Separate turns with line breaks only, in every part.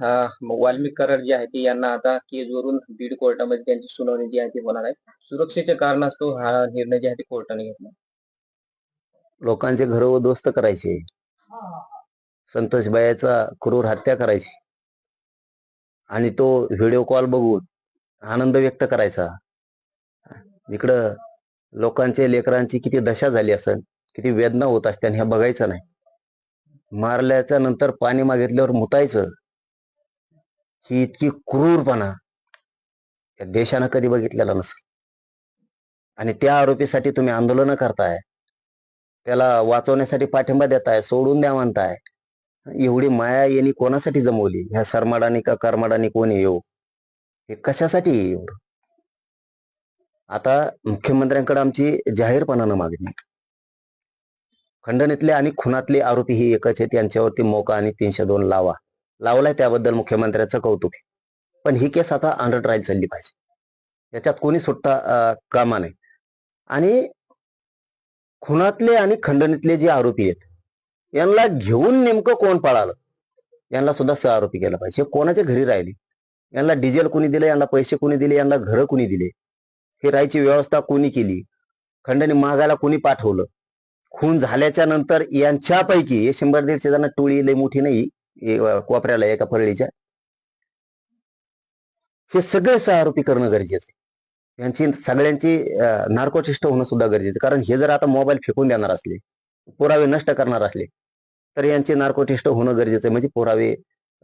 वाल्मिक कराड जे आहे ते यांना आता केजवरून बीड कोर्टामध्ये त्यांची सुनावणी जी आहे ती होणार आहे. सुरक्षेच्या कारणास्तव हा निर्णय जे आहे ते कोर्टाने घेतला.
लोकांचे घर उद्ध्वस्त करायचे. संतोष बायाचा क्रूर हत्या करायची. आणि तो व्हिडिओ कॉल बघून आनंद व्यक्त करायचा. जिकडं लोकांचे लेकरांची किती दशा झाली असेल किती वेदना होत असते हे बघायचं नाही. मारल्याच्या नंतर पाणी मागितल्यावर मुतायचं. ही इतकी क्रूरपणा या देशानं कधी बघितलेला नसेल. आणि त्या आरोपीसाठी तुम्ही आंदोलन करताय त्याला वाचवण्यासाठी पाठिंबा देताय सोडून द्या म्हणताय एवढी माया यांनी कोणासाठी जमवली? ह्या सरमाडानी का करमाडानी कोणी येऊ? हे कशासाठी येऊ? आता मुख्यमंत्र्यांकडे आमची जाहीरपणानं मागणी खंडणीतले आणि खुनातले आरोपी ही एकच आहेत यांच्यावरती मोका आणि तीनशे दोन लावा. लावलाय त्याबद्दल मुख्यमंत्र्यांचं कौतुक आहे. पण ही केस आता अंडर ट्रायल चालली पाहिजे. याच्यात कोणी सुट्टा कामा नाही आणि खुनातले आणि खंडणीतले जे आरोपी आहेत यांना घेऊन नेमकं कोण पळालं? यांना सुद्धा सह आरोपी केला पाहिजे. कोणाच्या घरी राहिले? यांना डिझेल कोणी दिले? यांना पैसे कोणी दिले? यांना घरं कोणी दिले? हे राहायची व्यवस्था कोणी केली? खंडणी मागायला कोणी पाठवलं? खून झाल्याच्यानंतर यांच्यापैकी हे शंभर दीडशे जण टोळी लई मोठी नाही कोपऱ्याला एका फरळीच्या हे सगळे सह आरोपी करणं गरजेचं आहे. यांची सगळ्यांची नार्कोचिष्ट होणं सुद्धा गरजेचं कारण हे जर आता मोबाईल फेकून देणार असले पुरावे नष्ट करणार असले तर यांचे नार्कोटिस्ट होणं गरजेचं आहे. म्हणजे पुरावे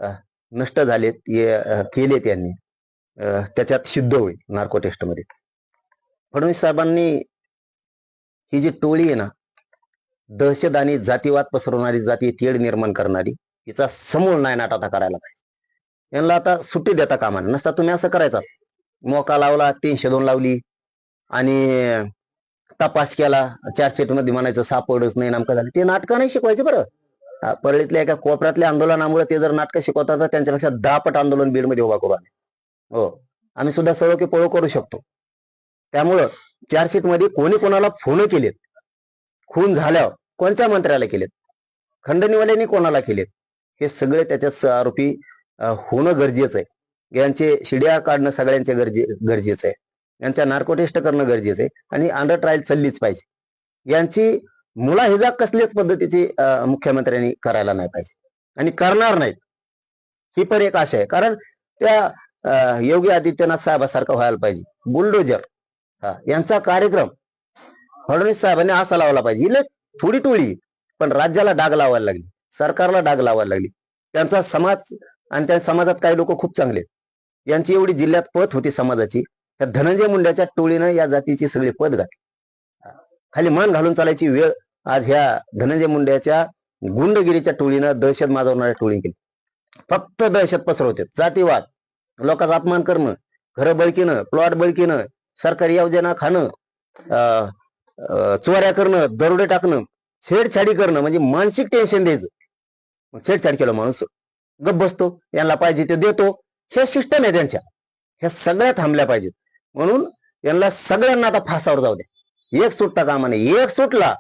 अं, नष्ट झालेत हे केलेत यांनी. त्याच्यात सिद्ध होईल नार्कोटिस्टमध्ये फडणवीस साहेबांनी ही जी टोळी आहे ना दहशत आणि जातीवाद पसरवणारी जाती तेढ निर्माण करणारी हिचा समूळ नायनाट आता करायला पाहिजे. यांना आता सुट्टी देता कामा नसता तुम्ही असं करायचा. मोका लावला तीनशे दोन लावली आणि तपास केला. चार्जशीटमध्ये म्हणायचं सापडच नाही नामकं झालं. ते नाटकं नाही शिकवायचे बरं. परळीतल्या एका कोपऱ्यातल्या आंदोलनामुळे ते जर नाटकं शिकवतात तर त्यांच्यापेक्षा दहापट आंदोलन बीडमध्ये उभा करू आम्ही. हो. आम्ही सुद्धा सर्व की पळू करू शकतो. त्यामुळं चार्जशीटमध्ये कोणी कोणाला फोन केलेत? खून झाल्यावर कोणत्या मंत्र्याला केलेत? खंडणीवाल्यांनी कोणाला केलेत? हे सगळे त्याच्यात आरोपी होणं गरजेचं आहे. यांचे शिड्या काढणं सगळ्यांचे गरजे गरजेचं आहे. यांच्या नार्कोटेस्ट करणं गरजेचं आहे. आणि अंडर ट्रायल चाललीच पाहिजे. यांची मुलाहिजा कसल्याच पद्धतीची मुख्यमंत्र्यांनी करायला नाही पाहिजे. आणि करणार नाहीत. ही पण एक आशा आहे. कारण त्या योगी आदित्यनाथ साहेबासारखं व्हायला पाहिजे. बुलडोजर हा यांचा कार्यक्रम फडणवीस साहेबांनी असा लावला पाहिजे. इले थोडी टोळी पण राज्याला डाग लावायला लागली. सरकारला डाग लावायला लागली. त्यांचा समाज आणि त्या समाजात काही लोक खूप चांगले यांची एवढी जिल्ह्यात पत होती समाजाची. त्या धनंजय मुंड्याच्या टोळीनं या जातीची सगळी पद घातली. खाली मान घालून चालायची वेळ आज ह्या धनंजय मुंड्याच्या गुंडगिरीच्या टोळीनं दहशत माजवणाऱ्या टोळी केली. फक्त दहशत पसरवते. जातीवाद लोकांचा अपमान करणं घरं बळकीनं प्लॉट बळकीनं सरकारी योजना खाणं अं, चोऱ्या करणं दरोडे टाकणं छेडछाडी करणं म्हणजे मानसिक टेन्शन द्यायचं. छेडछाड केलं माणूस गप बसतो यांना पाहिजे ते देतो. हे सिस्टम आहे त्यांच्या. ह्या सगळ्या थांबल्या पाहिजेत. म्हणून यांना सगळ्यांना आता फासावर जाऊ द्या. एक सुटता कामा नाही एक सुटला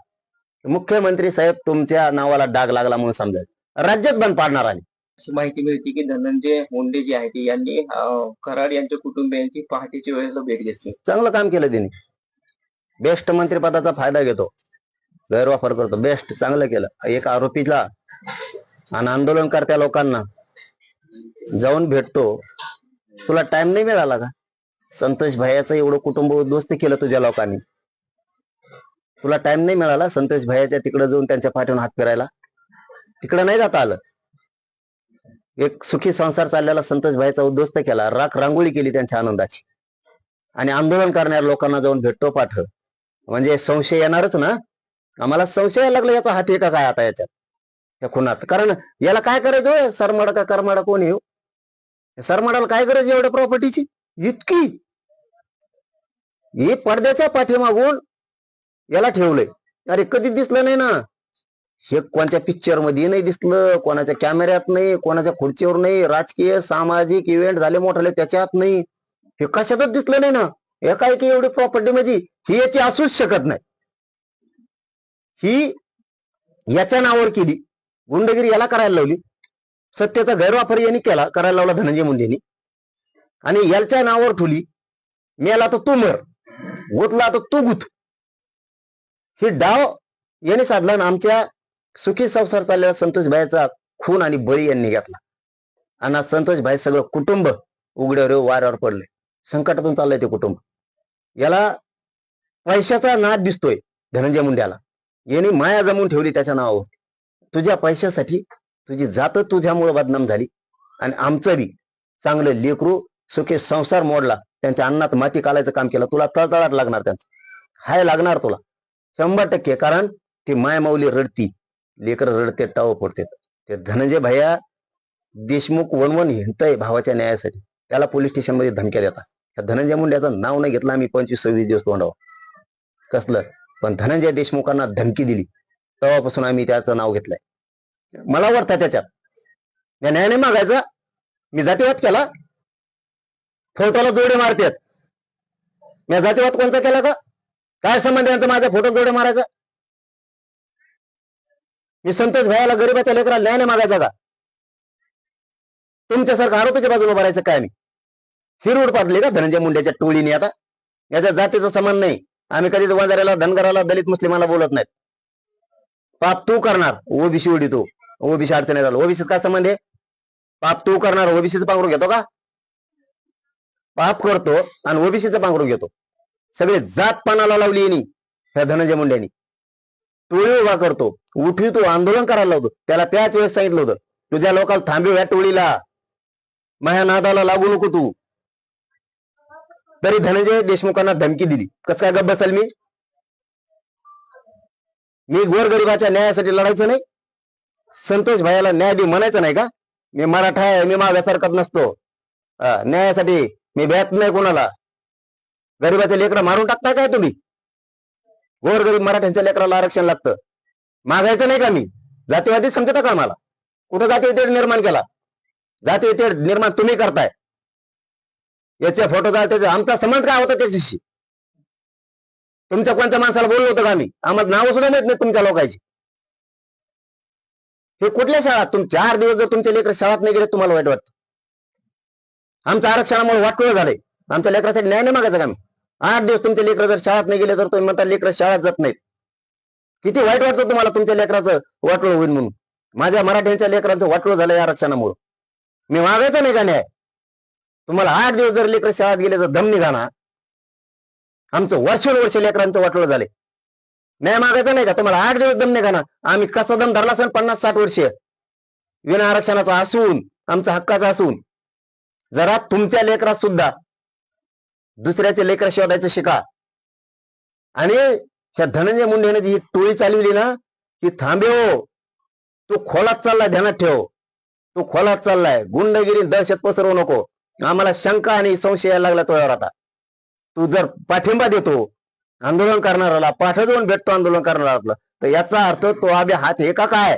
मुख्यमंत्री साहेब तुमच्या नावाला डाग लागला म्हणून समजायचं. राज्यात बंद पाडणार आम्ही.
अशी माहिती मिळते की धनंजय मुंडे जे आहेत यांनी कराड यांच्या कुटुंबियांची पहाटेच्या वेळेला भेट घेतली.
चांगलं काम केलं त्यांनी. बेस्ट मंत्रिपदाचा फायदा घेतो. गैरवापर करतो. बेस्ट चांगलं केलं. एक आरोपीला आणि आंदोलनकर्त्या लोकांना जाऊन भेटतो. तुला टाइम नाही मिळाला का? संतोष भायाचं एवढं कुटुंब उद्ध्वस्त केलं तुझ्या लोकांनी. तुला टाइम नाही मिळाला संतोष भायाच्या तिकडे जाऊन त्यांच्या पाठीवरून हात फिरायला? तिकडे नाही जाता आलं. एक सुखी संसार चाललेला संतोष भाईचा उद्ध्वस्त केला. राख रांगोळी केली त्यांच्या आनंदाची. आणि आंदोलन करणाऱ्या लोकांना जाऊन भेटतो पाठ. म्हणजे संशय येणारच ना? आम्हाला संशय लागला याचा हात आहे का काय आता याच्यात? या खुनात. कारण याला काय करायचं होय? सरमाडा का करमाडा कोण हो? येऊ सरमाडाला काय गरज एवढ्या प्रॉपर्टीची इतकी. हे पडद्याच्या पाठीमागून याला ठेवलंय. अरे कधी दिसलं नाही ना? हे कोणत्या पिक्चरमध्ये नाही दिसलं कोणाच्या कॅमेऱ्यात नाही कोणाच्या खुर्चीवर नाही राजकीय सामाजिक इव्हेंट झाले मोठाले त्याच्यात नाही. हे कशातच दिसलं नाही ना? एकाएकी एवढी प्रॉपर्टी म्हणजे ही याची असूच शकत नाही. ही याच्या नावावर केली. गुंडगिरी याला करायला लावली. सत्तेचा गैरवापर यांनी केला करायला लावला धनंजय मुंडेनी. आणि याच्या नावावर ठुली मेला तर तू मर गुतला तर तू गुत. हे डाव यांनी साधला आणि आमच्या सुखी संसार चाललेला संतोष भाईचा खून आणि बळी यांनी घेतला. आणि आज संतोष भाई सगळं कुटुंब उघड्यावर वाऱ्यावर पडले. संकटातून चाललंय ते कुटुंब. याला पैशाचा नाद दिसतोय धनंजय मुंड्याला यांनी माया जमून ठेवली त्याच्या नावावर. तुझ्या पैशासाठी तुझी जात तुझ्यामुळे बदनाम झाली. आणि आमचं बी चांगलं लेकरू सुखे संसार मोडला. त्यांच्या अन्नात माती कालायचं काम केलं. तुला तळतळाट लागणार त्यांचं. हाय लागणार तुला. शंभर टक्के. कारण ती मायमाऊली रडती. लेकर रडते टाव पडते ते धनंजय भैया देशमुख वनवन हिंडतय भावाच्या न्यायासाठी. त्याला पोलीस स्टेशनमध्ये धमक्या देतात. त्या धनंजय मुंड्याचं नाव नाही घेतलं आम्ही पंचवीस सव्वीस दिवस तोंडावर. कसलं? पण धनंजय देशमुखांना धमकी दिली. तेव्हापासून आम्ही त्याचं नाव घेतलंय. मला वरता त्याच्यात. या न्यायाने मागायचा मी जातीवाद केला. फोटोला जोडे मारतात. मी जातीवाद कोणता केला का? काय संबंध यांचा? माझ्या फोटो जोडे मारायचा? मी संतोष भाईला गरीबाच्या लेकराला न्यायाने मागायचा का? तुमच्यासारखं आरोपीच्या बाजूला भरायचं काय मी? हिरवड पाडली का धनंजय मुंड्याच्या टोळीने आता? याच्या जातीचा समान नाही. आम्ही कधीच वंजाऱ्याला धनगराला दलित मुस्लिमाला बोलत नाहीत. पाप तू करणार ओबीसी उडी तू. ओबीसी अडचणी झालं ओबीसीत काय संबंध आहे? पाप तू करणार ओबीसीचं पांघरून घेतो का? पाप करतो आणि ओबीसीचं पांघरून घेतो. सगळे जात पानाला लावली येणी ह्या धनंजय मुंड्यांनी टोळी उभा करतो. उठवी तू आंदोलन करायला लावतो. त्याला त्याच वेळेस सांगितलं होतं तुझ्या लोकांना थांबीव या टोळीला. माझ्या नादाला लागू नको तू. तरी धनंजय देशमुखांना धमकी दिली. कसं काय गप्प बसल मी? मी गोरगरिबाच्या न्यायासाठी लढायचं नाही. संतोष भाईला न्याय दे म्हणायचं नाही का? मी मराठा आहे मी मागासारखत नसतो. न्यायासाठी मी भ्यात नाही कोणाला. गरीबाचे लेकरं मारून टाकताय काय तुम्ही? गोरगरीब मराठ्यांच्या लेकराला आरक्षण लागतं. मागायचं नाही का मी? जातीवादी समजता का मला कुठं जाती निर्माण केला? जाती निर्माण तुम्ही करताय. याच्या फोटो त्याचा आमचा संबंध काय होता त्याच्याशी? तुमच्या कोणत्या माणसाला बोललो होतं का आम्ही? आम्हाला नाव सुद्धा माहीत नाही तुमच्या लोकांची. हे कुठल्या शाळा तुम चार दिवस जर तुमच्या लेकर शाळात नाही गेले तुम्हाला वाईट वाटतं. आमच्या आरक्षणामुळे वाटोळ झालंय. आमच्या लेकरासाठी न्याय नाही मागायचा का आम्ही? आठ दिवस तुमचे लेकर जर शाळेत नाही गेले तर तुम्ही म्हणता लेकर शाळेत जात नाहीत. किती वाईट वाटतं तुम्हाला तुमच्या लेकराचं वाटोळ होईल म्हणून? माझ्या मराठ्यांच्या लेकरांचं वाटोळ झालं या आरक्षणामुळे. मी मागायचं नाही का न्याय? तुम्हाला आठ दिवस जर लेकर शाळेत गेले तर दम निघाना आमचं वर्षानुवर्ष लेकरांचं वाटोळ झाले न्याय मागायचं नाही का? तुम्हाला आठ दिवस दम नाही ना आम्ही कसा दम धरला असेल पन्नास साठ वर्ष? विना आरक्षणाचा असून आमचा हक्काचा असून. जरा तुमच्या लेकरात सुद्धा दुसऱ्याचे लेकर शोधायचं शिका. आणि ह्या धनंजय मुंडेने जी ही टोळी चालवली ना ती थांबे हो. तो खोलात चाललाय ध्यानात ठेव. तो खोलात चाललाय. गुंडगिरी दहशत पसरवू नको. आम्हाला शंका आणि संशय यायला लागला तो आता. तू जर पाठिंबा देतो आंदोलन करणाऱ्याला पाठ जाऊन भेटतो आंदोलन करणाऱ्याला तर याचा अर्थ तो आबे हात हे का काय?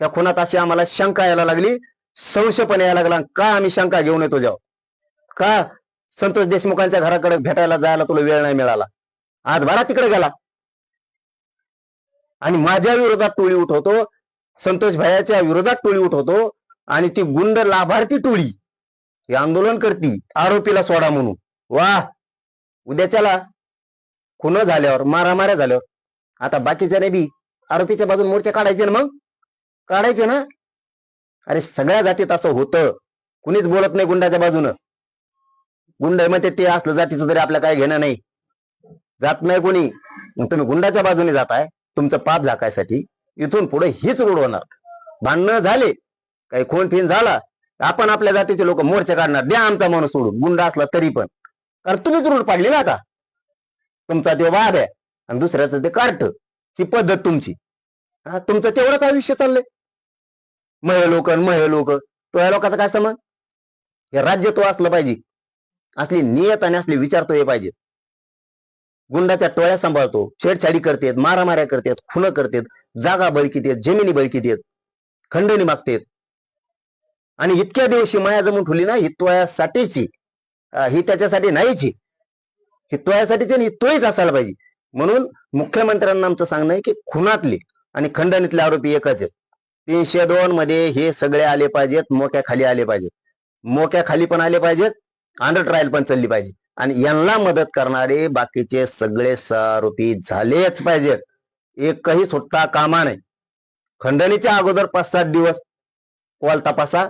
त्या खुनात अशी आम्हाला शंका यायला लागली संशय पण यायला लागला का आम्ही शंका घेऊन येतो जाऊ? का संतोष देशमुखांच्या घराकडे भेटायला जायला तुला वेळ नाही मिळाला? आज भरा तिकडे गेला. आणि माझ्या विरोधात टोळी उठवतो संतोष भैयाच्या विरोधात टोळी उठवतो आणि ती गुंड लाभार्थी टोळी हे आंदोलन करती आरोपीला सोडा म्हणून. वा उद्याच्याला खुन झाल्यावर मारामाऱ्या झाल्यावर आता बाकीच्याने बी आरोपीच्या बाजून मोर्चे काढायचे ना मग? काढायचे ना? अरे सगळ्या जातीत असं होतं. कुणीच बोलत नाही गुंडाच्या बाजूनं. गुंड म्हणते ते असलं जातीचं तरी आपलं काय घेणं नाही. जात नाही कोणी. मग तुम्ही गुंडाच्या बाजूने जाताय तुमचं पाप झाकायसाठी इथून पुढे हीच रोड होणार. भांडणं झाले काही खून फिन झाला आपण आपल्या जातीचे लोक मोर्चे काढणार. द्या आमचा माणूस सोडून. गुंड असला तरी पण. कारण तुम्हीच रोड पाडली ना आता. तुमचा ते वाद आहे आणि दुसऱ्याचं ते कार्ट ही पद्धत तुमची. हा तुमचं तेवढंच आयुष्य चाललंय. महे लोक महे लोक. तो या लोकांचा काय समज हे राज्य तो असलं पाहिजे. असली नियत आणि असले विचार तो हे पाहिजे. गुंडाच्या टोळ्या सांभाळतो छेडछाडी करतेत मारामाऱ्या करतेत खुनं करतेत जागा बळकीत येत जमिनी बळकीत येत खंडणी मागतेत. आणि इतक्या दिवशी माया जमून ठेवली ना ही ही त्याच्यासाठी नाहीच ही तोयासाठीची आणि तोहीच असायला पाहिजे. म्हणून मुख्यमंत्र्यांना आमचं सांगणं आहे की खुनातले आणि खंडणीतले आरोपी एकच आहेत. तीनशे दोन मध्ये हे सगळे आले पाहिजेत मोक्या खाली आले पाहिजेत. मोक्या खाली पण आले पाहिजेत अंडर ट्रायल पण चालली पाहिजे आणि यांना मदत करणारे बाकीचे सगळे आरोपी झालेच पाहिजेत. एकही सुट्टा कामा नाही खंडणीच्या अगोदर पाच सात दिवस कॉल तपासा.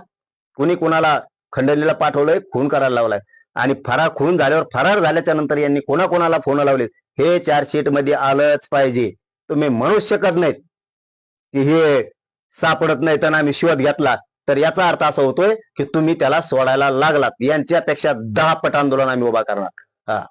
कुणी कुणाला खंडणीला पाठवलंय खून करायला लावलाय. आणि फरार खून झाल्यावर फरार झाल्याच्यानंतर यांनी कोणाकोणाला फोन लावले? हे चार्जशीटमध्ये आलंच पाहिजे. तुम्ही म्हणूच शकत नाहीत की हे सापडत नाही तर आम्ही शोध घेतला. तर याचा अर्थ असा होतोय की तुम्ही त्याला सोडायला लागलात. यांच्यापेक्षा दहा पट आंदोलन आम्ही उभा करणार. हा.